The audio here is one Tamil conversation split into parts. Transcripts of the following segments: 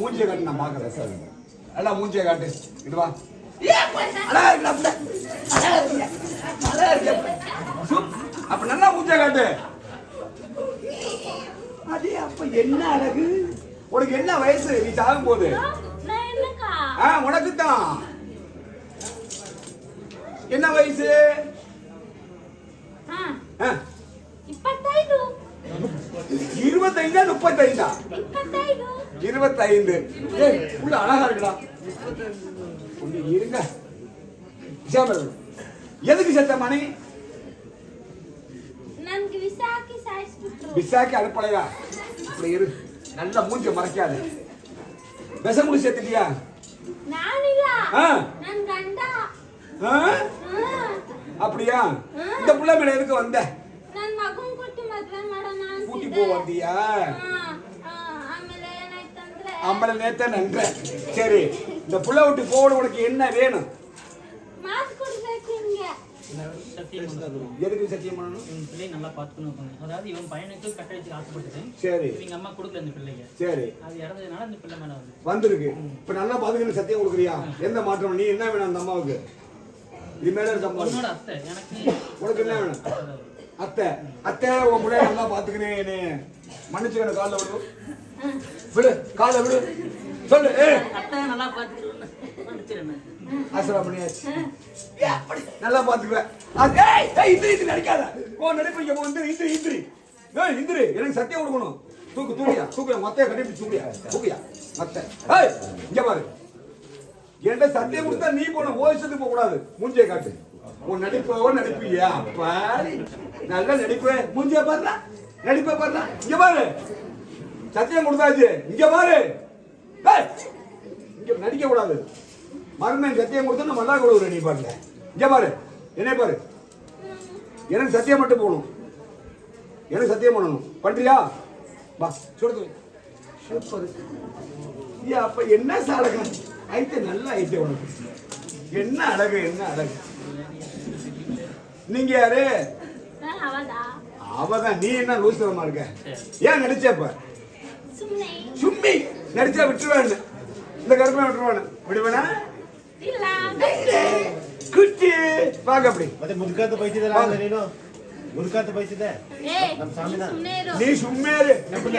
மூஞ்சிய காட்டு நான் பார்க்குறேன் சார் நல்லா மூஞ்சிய காட்டு. இது வா. அப்ப நல்லா மூஞ்சிய காட்டு. அது அப்ப என்ன அழகு? உனக்கு என்ன வயசு? நீ சாகும் போது ஆ உனக்கு தான் என்ன வயசு? இருபத்தைந்தா முப்பத்தைந்தா? இருபத்தைந்து. உள்ள அழகா இருக்குடா. இருங்க. எதுக்கு செத்த மணி? விசாக்கி அனுப்பலையா? இப்படி இரு. நல்லா மூஞ்ச மறைக்காது. விஷம் குடி சேர்த்துட்டியா அப்படியா? இந்த பிள்ளை மேல எதுக்கு வந்தேன் கூட்டி ಅಂತಿದ್ದೆ போ வந்தியா ಹಾ, ಹಾ, ಆಮೇಲೆ ಏನಾಯ್ತಂದ್ರೆ அம்பளை நேத்த நன்ற சரி இந்த புள்ள விட்டு போட உனக்கு என்ன வேணும் ಮಾತು ಕೊಡ್ಬೇಕು ನಿಮ್ಗೆ சத்தியம் பண்ணது. எதுக்கு சத்தியம் பண்ணணும் இவன் பிள்ளையை நல்லா பார்த்துக்கணும் அப்படின்னு. அதாவது இவன் பையனுக்கு கட்டடிச்சு ஆசைப்பட்டது சரி இவங்க அம்மா கொடுக்கல இந்த பிள்ளைங்க சரி அது இறந்ததுனால இந்த பிள்ளை மேல வந்து வந்திருக்கு இப்ப நல்லா பாத்துக்கணும் சத்தியம் கொடுக்குறியா எந்த மாற்றம் நீ என்ன வேணும் அந்த அம்மாவுக்கு இது மேல இருக்க அம்மா உன்னோட அத்தை எனக்கு உனக்கு என்ன வேணும் அதாவது, அத்தை அத்தை உன் முன்னாடி நல்லா பாத்துக்கிறேன் மன்னிச்சுக்கணும் காலில் விடு. விடு காலை விடு. சொல்லு ஏ அத்தை நல்லா பார்த்துக்கிறேன் மன்னிச்சிருந்தேன் ஆசிரா பண்ணியாச்சு. நல்லா பாத்துக்குவேன் இந்திரி இந்திரி நடிக்காத. போ நடிப்பு இங்க போ இந்திரி இந்திரி இந்திரி. ஏய் இந்திரி எனக்கு சத்தியம் கொடுக்கணும். தூக்கு தூக்கியா தூக்கியா மொத்தைய கட்டி தூக்கியா தூக்கியா மத்த ஏய் இங்க பாரு. என்கிட்ட சத்தியம் கொடுத்தா நீ போன ஓய்ச்சதுக்கு போக கூடாது மூஞ்சியை காட்டு. உன் நடிப்போ நடிப்பியா? பாரு. நல்ல நடிப்பு. மூஞ்சிய பாருடா. நடிப்ப பாருடா. இங்க பாரு. சத்தியம் கொடுத்தாச்சு. இங்க பாரு. இங்க நடிக்க கூடாது. மறுநாள் சத்தியம் கொடுத்தா நம்ம நல்லா கொடுக்குற நீ பாருங்க. இங்க பாரு. என்ன பாரு. எனக்கு சத்தியம் மட்டும் போகணும். எனக்கு சத்தியம் பண்ணணும். பண்றியா? வா சுடுது சூப்பர். ஏ அப்ப என்ன சாடகம் ஐத்த நல்ல ஐத்த உனக்கு. என்ன அழகு என்ன அழகு. நீங்க யாரு? அவதான் நீ என்ன லூசுரமா இருக்க? ஏன் நடிச்சப்ப சும்மி. நடிச்சா விட்டுருவான்னு. இந்த கருப்பை விட்டுருவானு விடுவேனா? குட்டி. பாக்க அப்படி. முதுக்காத்த பைத்தியதான் ಬೈತಿದ್ದಲ್ಲ ಅಂದ್ರೆ ನೀನು ಮುದುಕಾತ ಬೈತಿದ್ದೆ ಏ ನಮ್ ಸ್ವಾಮಿನ? ಸುಮ್ನೆ ಇರು நீ சும்மேரு ನಾನು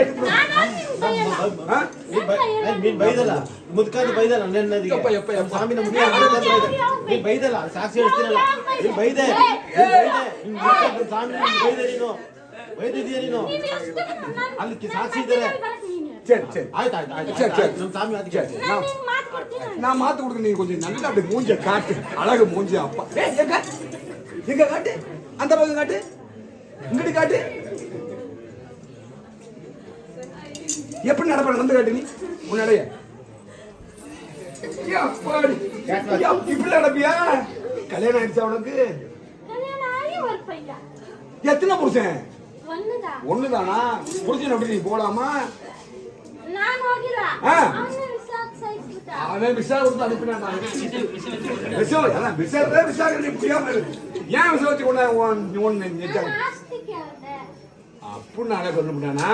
ನಿನ್ ಬೈಯಲ್ಲ ஆ? ನೀನ್ ಬೈ- ಏ, ನೀನ್ ಬೈದಲ್ಲ ಮುದುಕಾತ ಬೈದಲ್ಲ ನನ್ನದಿಗೆ ಯಪ್ಪ, ಯಪ್ಪ, ಯಪ್ಪ. ಸ್ವಾಮಿನ ಮುದುಕ ಮುದುಕಾತ ಬೈದ ನೀನ್ ಬೈದಲ್ಲ ಸಾಕ್ಷಿ ಹೇಳ್ತೀನಲ್ಲ ನೀನ್ ಬೈದೆ ನೀನ್ ಬೈದೆ ನೀನ್ ಮುದುಕಾತ ಸ್ವಾಮಿನ ನೀನ್ ಬೈದೆ ನೀನು ಬೈದಿದೀಯ ನೀನು ನೀನ್ ಎಷ್ಟು ನಾನು- ಅಲ್ಲಿ ನಾನು ಸಾಕ್ಷಿ ಬೈದಿಲ್ಲ ಇದ್ದಾರೆ. ಬರಕ್ ನೀನು. சரி சரி ಆಯ್ತು ಆಯ್ತು ಆಯ್ತು ಸರಿ, ಸರಿ. ನಮ್ಮ ಸ್ವಾಮಿ ಅದಕ್ಕೆ சரி ನಾನು நான் ನಿಂಗ್ ಮಾತ್ ಕೊಡ್ತೀನಿ நான் மாத்து கொடுக்க நீ கொஞ்சம் நல்லா அப்படி மூஞ்ச காட்டு அழகு மூஞ்சி அப்பா ஏய், எங்க எங்க காட்டு அந்த பக்கம் காட்டு இங்கடி காட்டு. எப்படி நடப்ப நடந்து காட்டு நீ? உன்னடைய இப்படி நடப்பியா? கல்யாணம் ஆயிடுச்சா உனக்கு? எத்தனை புருஷன்? ஒண்ணுதானா? புருஷன் அப்படி நீ போலாமா? அவன் விசா கொடுத்து அனுப்பினான் விசா விசா விசா இப்படியா ஏன் விசா வச்சு கொண்டாங்க புண்ணு அழகு முடியானா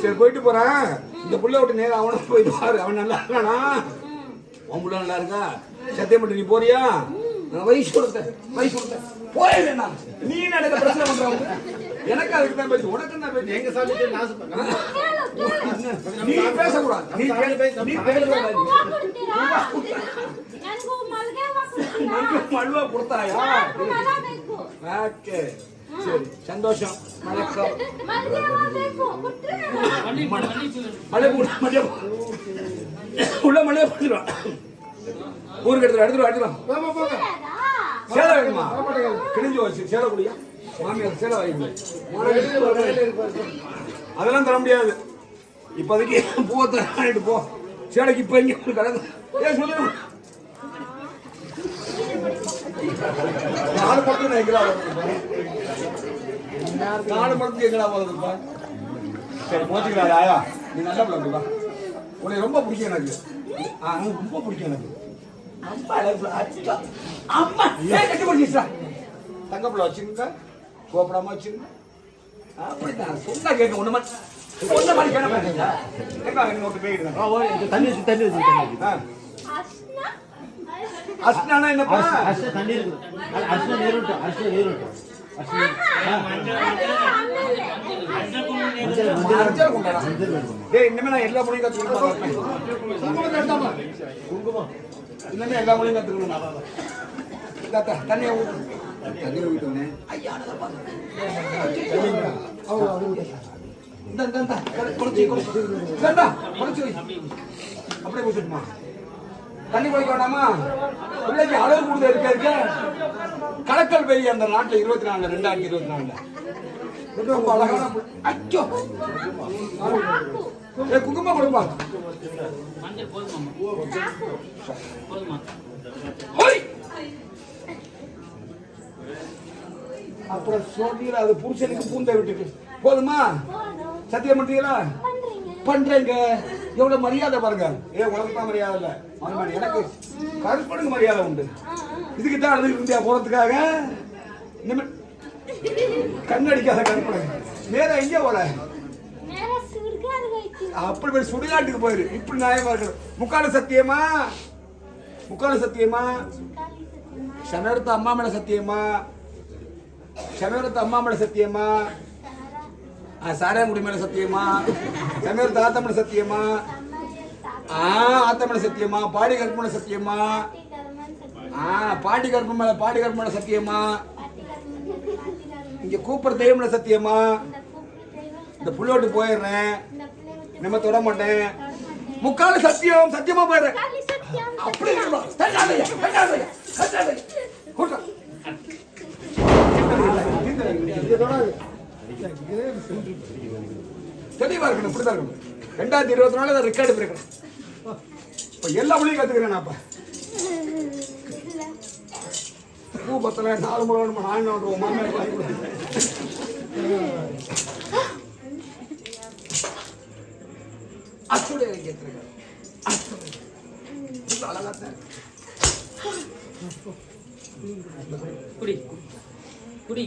சரி போயிட்டு போறான் இந்த புள்ள விட்டு நேரம் அவனும் போயிட்டு பாரு அவன் நல்லா இருக்கானா? அவன் புள்ள நல்லா இருக்கா? சத்தியம் பண்ணி நீ போறியா? வயசு கொடுத்த வயசு கொடுத்த போயிடு நீ நடக்க பிரச்சனை பண்றவங்க எனக்கு அதுக்கு தான் பேச்சு. உனக்கு தான் பேசி எங்க சாமி நாசு நீ பேசக்கூடாது. நீ பேச நீ பேசக்கூடாது. மல்வா கொடுத்தாயா? ஓகே சரி சந்தோஷம் வணக்கம். மல்லிகை உள்ள மல்லிகை போட்டுருவான் ஊருக்கு எடுத்துரும் எடுத்துரும் எடுத்துரும் சேலை வேணுமா? கிழிஞ்சு வச்சு சேலை குடியா? மாமியார் சேலை வாங்கிக்கணும் அதெல்லாம் தர முடியாது. இப்போதைக்கு பூவை தரானிட்டு போ. சேலைக்கு இப்போ இங்கே கடந்து ஏன் சொல்லு நான் பக்கம் நினைக்கிறாங்க நாலு பக்கம் எங்கடா போகுதுப்பா சரி போச்சுக்கிறாரு ஆயா. நீ நல்ல பிள்ளைப்பா உன்னை ரொம்ப பிடிக்கும் எனக்கு. ஆ ரொம்ப பிடிக்கும் எனக்கு. அம்மா. அம்மா கட்டி பிடிச்சிச்சா தங்க பிள்ளை வச்சுங்க கோப்படாம வச்சுங்க அப்படிதான் சொன்னா கேட்க ஒண்ணு மாதிரி கேன பாருங்க எங்க நீங்க ஒரு போயிடுங்க தண்ணி வச்சு தண்ணி வச்சு தண்ணி அஸ்னா? அஸ்னானா என்னப்பா? அரிசி தண்ணி இருக்குது அ- அரிசி நீர் விட்டு அரிசி நீர் விட்டு இனிமே எல்லா மொழியும் கத்துக்கணும் குங்குமம் இனிமே எல்லா மொழியும் கத்துக்கணும் தண்ணியை தண்ணியை ஐயா அப்படியே தண்ணி குளிக்க வேண்டாமா? பிள்ளைக்கு அளவு கூடுதல் இருக்க இருக்க கலக்கல் பெரிய அந்த நாட்டுல இருபத்தி நாலு ரெண்டாயிரத்தி இருபத்தி நாலுல. ரொம்ப அழகான. அச்சோ! ஏ குங்குமம் கொடுப்பா. அப்புறம் சொன்னீங்க அது புருஷனுக்கு பூந்தை விட்டுட்டு போதுமா? சத்தியம் பண்றீங்களா? பண்றீங்க. பண்றேங்க. எவ்வளவு மரியாதை பாருங்க. ஏ உனக்கு தான் மரியாதை இல்ல. எனக்கு கருப்பனுக்கு மரியாதை உண்டு. இதுக்கு தான் அழுதுகிட்டு இருந்தியா போறதுக்காக கண்ணடிக்காத கருப்பனை. நேர எங்க போற அப்படி போய் சுடுகாட்டுக்கு போயிரு. இப்படி நியாயமா இருக்கணும் முக்கால சத்தியமா? முக்கால சத்தியமா? சமயத்து அம்மா மேல சத்தியமா? சமயத்து அம்மா மேல சத்தியமா? சாராயங்குடி மேல சத்தியமா? சமயத்து ஆத்த சத்தியமா? ஆ ஆத்த சத்தியமா? பாடி கற்பன சத்தியமா? ஆ பாட்டி கற்பம் மேல பாடி கற்பன சத்தியமா? இங்க கூப்பிடுற தெய்வம்ல சத்தியமா? இந்த புள்ளோட்டு போயிடுறேன். நம்ம தொட மாட்டேன். முக்கால் சத்தியம் சத்தியமா போயிடுறேன். அப்படி கூட்டம். தெளிவா இருக்கணும் இப்படிதான் இருக்கணும் ரெண்டாயிரத்தி இருபத்தி நாலு அதை ரெக்கார்டு இருக்கணும் இப்ப எல்லா மொழியும் கத்துக்கிறேன் நான் பூ பத்தல நாலு முறை வேணுமா நாலு நாள் ரூபா மாமியார் வாங்கி கொடுத்தேன் அச்சுடைய கேட்டிருக்கேன் அச்சுடைய அழகா தான் குடி. குடி.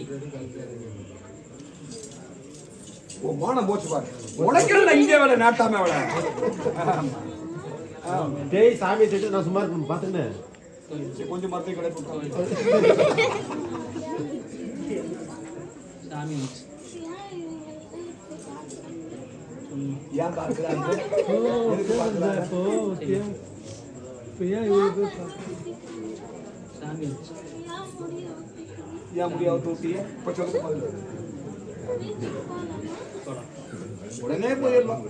மானம் போச்சு பாரு உனக்கு என்ன இங்கே வேலை நாட்டாம வேலை ஆமா. ஆமா. டேய் சாமி திட்டு நான் சும்மா இருக்கணும் பாத்துக்கினேன் சரி, கொஞ்சம் மரத்தை கிடைப்பு சாமி வந்துச்சு. ஏன் பார்க்கிறாங்க எதுக்கு பார்க்கிறாங்க சாமி வந்துச்சு. ஏன் முடியாத தூட்டிய இப்ப சொல்லுங்க முதல்ல. உடனே போயிடலாம்.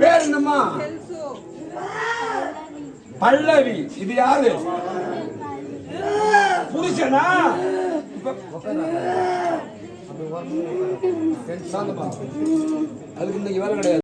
பேர் என்னம்மா? பல்லவி. இது யாரு? புருஷனா? இப்ப சாந்தமா அதுக்கு இன்னைக்கு வேலை கிடையாது.